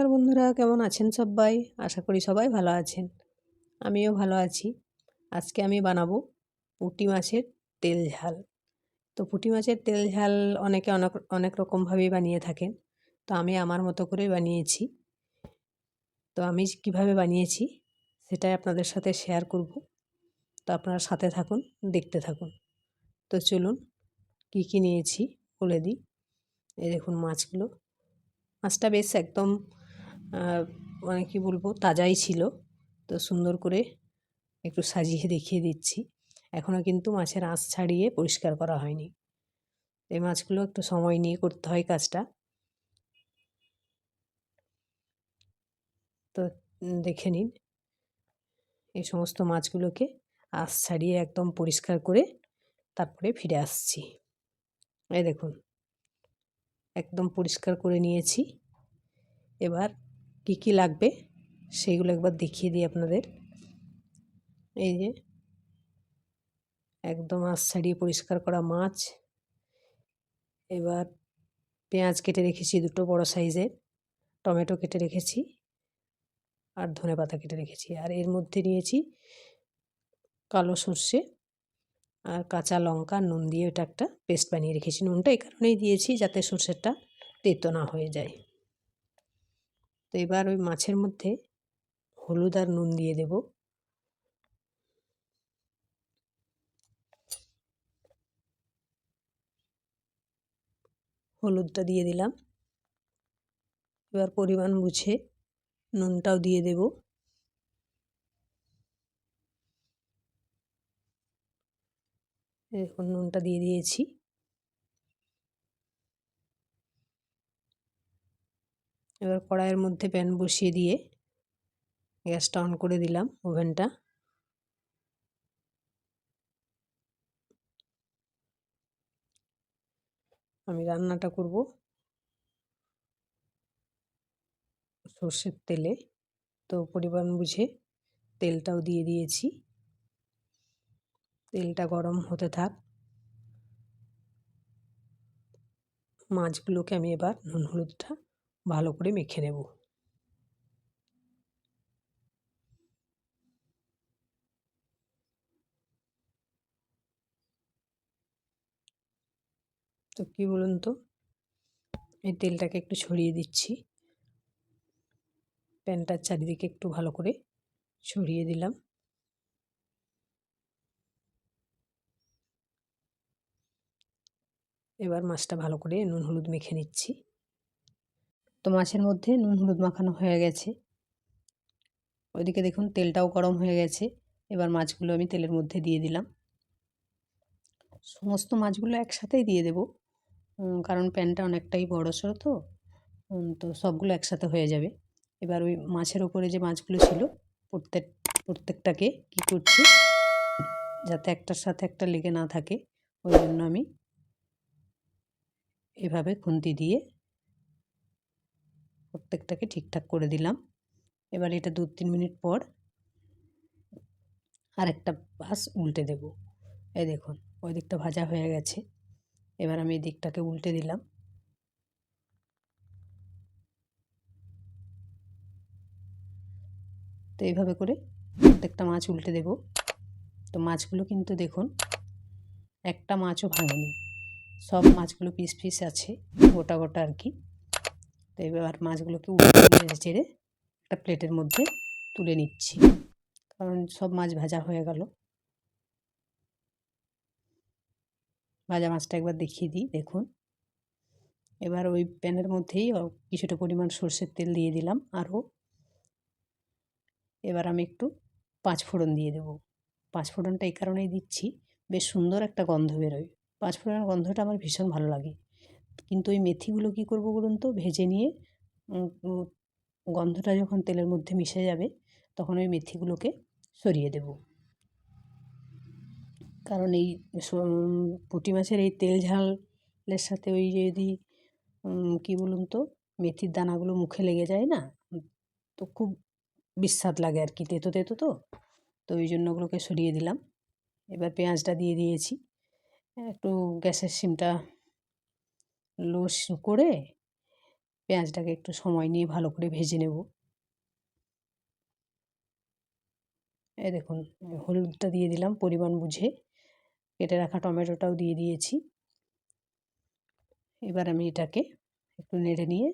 নমস্কার বন্ধুরা, কেমন আছেন সবাই আশা করি সবাই ভালো আছেন। আমিও ভালো আছি। আজকে আমি বানাবো পুঁটি মাছের তেল ঝাল। তো পুঁটি মাছের তেল ঝাল অনেকে অনেক অনেক রকমভাবেই বানিয়ে থাকেন। তো আমি আমার মতো করে বানিয়েছি। তো আমি কীভাবে বানিয়েছি সেটাই আপনাদের সাথে শেয়ার করব। তো আপনারা সাথে থাকুন, দেখতে থাকুন। তো চলুন, কী কী নিয়েছি বলে দিই। এই দেখুন মাছগুলো। মাছটা বেশ একদম মানে কী বলব, তাজাই ছিল। তো সুন্দর করে একটু সাজিয়ে দেখিয়ে দিচ্ছি। এখনও কিন্তু মাছের আঁশ ছাড়িয়ে পরিষ্কার করা হয়নি। এই মাছগুলো একটু সময় নিয়ে করতে হয় কাজটা। তো দেখে নিন। এই সমস্ত মাছগুলোকে আঁশ ছাড়িয়ে একদম পরিষ্কার করে তারপরে ফিরে আসছি। এই দেখুন, একদম পরিষ্কার করে নিয়েছি। এবার কি কি লাগবে সেইগুলো একবার দেখিয়ে দিই আপনাদের। এই যে একদম আঁশ ছাড়িয়ে পরিষ্কার করা মাছ। এবার পেঁয়াজ কেটে রেখেছি দুটো বড় সাইজের, টমেটো কেটে রেখেছি আর ধনে পাতা কেটে রেখেছি। আর এর মধ্যে নিয়েছি কালো সর্ষে আর কাঁচা লঙ্কা, নুন দিয়ে ওটা একটা পেস্ট বানিয়ে রেখেছি। নুনটা এই কারণেই দিয়েছি যাতে সর্ষেরটা তেতো না হয়ে যায়। তো এবার ওই মাছের মধ্যে হলুদ আর নুন দিয়ে দেব। হলুদটা দিয়ে দিলাম। এবার পরিমাণ বুঝে নুনটাও দিয়ে দেব। নুনটা দিয়ে দিয়েছি। এবার কড়াইয়ের মধ্যে প্যান বসিয়ে দিয়ে গ্যাসটা অন করে দিলাম ওভেনটা। আমি রান্নাটা করব সর্ষের তেলে। তো পরিমাণ বুঝে তেলটাও দিয়ে দিয়েছি। তেলটা গরম হতে থাক। মাছগুলোকে আমি এবার নুন হলুদটা ভালো করে মেখে নেব। তো কী বলুন তো? এই তেলটাকে একটু ছড়িয়ে দিচ্ছি। প্যানটার চারিদিকে একটু ভালো করে ছড়িয়ে দিলাম। এবার মাছটা ভালো করে নুন, হলুদ মেখে নিচ্ছি। তো মাছের মধ্যে নুন হলুদ মাখানো হয়ে গেছে। ওইদিকে দেখুন তেলটাও গরম হয়ে গেছে। এবার মাছগুলো আমি তেলের মধ্যে দিয়ে দিলাম। সমস্ত মাছগুলো একসাথেই দিয়ে দেব। কারণ প্যানটা অনেকটাই বড় সড়ো তো। তো সবগুলো একসাথে হয়ে যাবে। এবার ওই মাছের ওপরে যে মাছগুলো ছিল, প্রত্যেক, প্রত্যেকটাকে কী করছি, যাতে একটার সাথে একটা লেগে না থাকে, ওই জন্য আমি এভাবে খুন্তি দিয়ে প্রত্যেকটাকে ঠিকঠাক করে দিলাম। এবার এটা দু তিন মিনিট পর আরেকটা পাশ উল্টে দেব। এই দেখুন, ওই দিকটা ভাজা হয়ে গেছে। এবার আমি এই দিকটাকে উল্টে দিলাম। তো এইভাবে করে প্রত্যেকটা মাছ উল্টে দেব। তো মাছগুলো কিন্তু দেখুন, একটা মাছও ভাঙেনি। সব মাছগুলো পিস পিস আছে, গোটা গোটা আর কি। তো এবার মাছগুলোকে উঠে চেড়ে একটা প্লেটের মধ্যে তুলে নিচ্ছি। কারণ সব মাছ ভাজা হয়ে গেল। ভাজা মাছটা একবার দেখিয়ে দিই, দেখুন। এবার ওই প্যানের মধ্যেই কিছুটা পরিমাণ সর্ষের তেল দিয়ে দিলাম। আরও এবার আমি একটু পাঁচ ফোড়ন দিয়ে দেবো। পাঁচ ফোড়নটা এই কারণেই দিচ্ছি, বেশ সুন্দর একটা গন্ধ বেরোয়। পাঁচ ফোড়নের গন্ধটা আমার ভীষণ ভালো লাগে। কিন্তু ওই মেথিগুলো কী করব বলুন তো? ভেজে নিয়ে গন্ধটা যখন তেলের মধ্যে মিশে যাবে, তখন ওই মেথিগুলোকে সরিয়ে দেব। কারণ এই পুঁটি মাছের এই তেল ঝালের সাথে ওই যদি কী বলুন তো? মেথির দানাগুলো মুখে লেগে যায় না, তো খুব বিস্বাদ লাগে আর কি, তেতো তেতো তো? তো ওই জন্য ওগুলোকে সরিয়ে দিলাম। এবার পেঁয়াজটা দিয়ে দিয়েছি। একটু গ্যাসের সিমটা লো করে পেঁয়াজটাকে একটু সময় নিয়ে ভালো করে ভেজে নেব। এই দেখুন, হলুদটা দিয়ে দিলাম পরিমাণ বুঝে। কেটে রাখা টমেটোটাও দিয়ে দিয়েছি। এবার আমি এটাকে একটু নেড়ে নিয়ে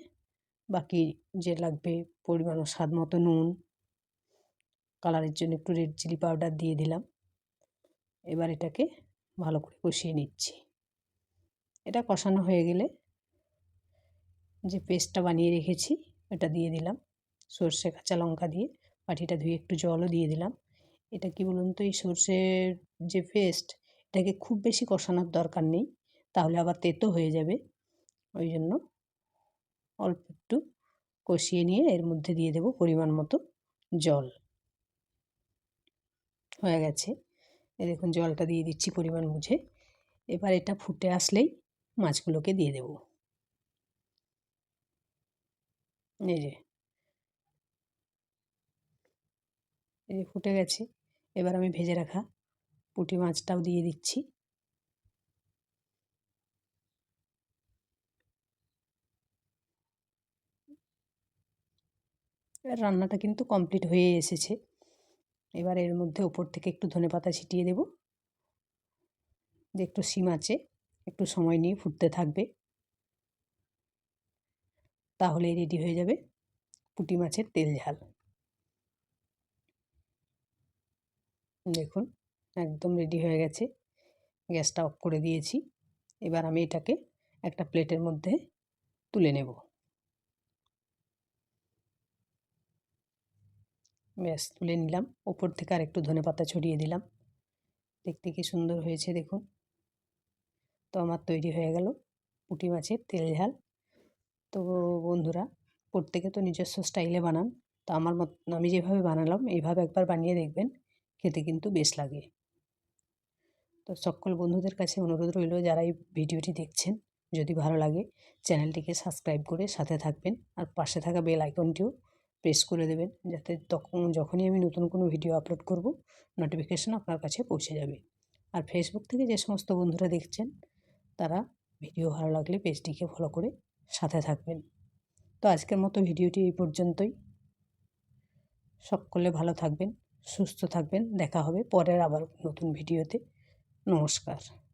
বাকি যে লাগবে পরিমাণ স্বাদ মতো নুন, কালারের জন্য একটু রেড চিলি পাউডার দিয়ে দিলাম। এবার এটাকে ভালো করে কষিয়ে নিচ্ছি। এটা কষানো হয়ে গেলে যে পেস্টটা বানিয়ে রেখেছি এটা দিয়ে দিলাম। সর্ষে, কাঁচা লঙ্কা দিয়ে বাটিটা ধুয়ে একটু জলও দিয়ে দিলাম। এটা কি বলুন তো, এই সর্ষের যে পেস্ট, এটাকে খুব বেশি কষানোর দরকার নেই, তাহলে আবার তেতো হয়ে যাবে। ওই জন্য অল্প একটু কষিয়ে নিয়ে এর মধ্যে দিয়ে দেব পরিমাণ মতো জল। হয়ে গেছে। দেখুন, জলটা দিয়ে দিচ্ছি পরিমাণ বুঝে। এবার এটা ফুটে আসলেই মাছগুলোকে দিয়ে দেব। এই যে। এই যে ফুটে গেছে। এবার আমি ভেজে রাখা পুঁটি মাছটাও দিয়ে দিচ্ছি। এবার রান্নাটা কিন্তু কমপ্লিট হয়ে এসেছে। এবার এর মধ্যে ওপর থেকে একটু ধনে পাতা ছিটিয়ে দেব। যে একটু সিম আছে একটু সময় নিয়ে ফুটতে থাকবে। তাহলে রেডি হয়ে যাবে পুঁটি মাছের তেল ঝাল। দেখুন, একদম রেডি হয়ে গেছে। গ্যাসটা অফ করে দিয়েছি। এবার আমি এটাকে একটা প্লেটের মধ্যে তুলে নেব। ব্যাস, তুলে নিলাম। ওপর থেকে আর একটু ধনে পাতা ছড়িয়ে দিলাম। দেখতে কি সুন্দর হয়েছে, দেখুন। তো আমার তৈরি হয়ে গেল পুঁটি মাছের তেল ঝাল। তো বন্ধুরা, প্রত্যেকে তো নিজস্ব স্টাইলে বানান। তো আমার মত, আমি যেভাবে বানালাম, এইভাবে একবার বানিয়ে দেখবেন, খেতে কিন্তু বেশ লাগে। তো সকল বন্ধুদের কাছে অনুরোধ রইল, যারা এই ভিডিওটি দেখছেন, যদি ভালো লাগে, চ্যানেলটিকে সাবস্ক্রাইব করে সাথে থাকবেন আর পাশে থাকা বেল আইকনটিও প্রেস করে দেবেন, যাতে তখন যখনই আমি নতুন কোনো ভিডিও আপলোড করব, নোটিফিকেশান আপনার কাছে পৌঁছে যাবে। আর ফেসবুক থেকে যে সমস্ত বন্ধুরা দেখছেন তারা ভিডিও ভালো লাগলে পেজটিকে ফলো করে সাথে থাকবেন। তো আজকের মতো ভিডিওটি এই পর্যন্তই। সকলে ভালো থাকবেন, সুস্থ থাকবেন। দেখা হবে পরের আবার নতুন ভিডিওতে। নমস্কার।